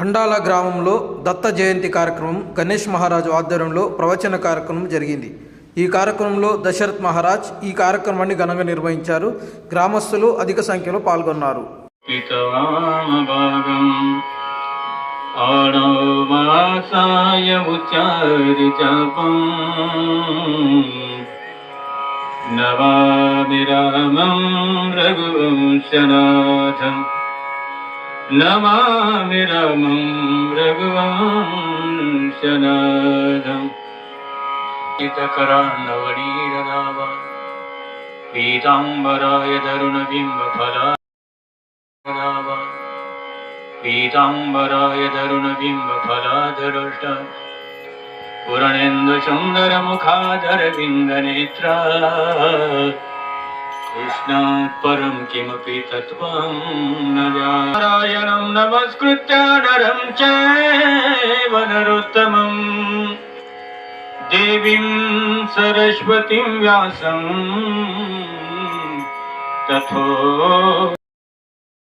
ఖండాల గ్రామంలో దత్త జయంతి కార్యక్రమం గణేష్ మహారాజు ఆధ్వర్యంలో ప్రవచన కార్యక్రమం జరిగింది. ఈ కార్యక్రమంలో దశరథ్ మహారాజ్ ఈ కార్యక్రమాన్ని ఘనంగా నిర్వహించారు. గ్రామస్తులు అధిక సంఖ్యలో పాల్గొన్నారు. నవామి రామం రఘువంశనాథం नमामि रामं रघुवंशनाथम् नमामि रामं रघुवंशनाथम् हितकरान्नवनीरनावा पीताम्बराय तरुणबिम्बफला नाम पीताम्बराय तरुणबिम्बफलाधरुष्ट पुरणेन्दुसुन्दरमुखाधरबिन्दनेत्रा कृष्णात् परं किमपि तत्त्वं न नारायणं नमस्कृत्य नरं चैव नरोत्तमम्। देवीं सरस्वतीं व्यासं तथो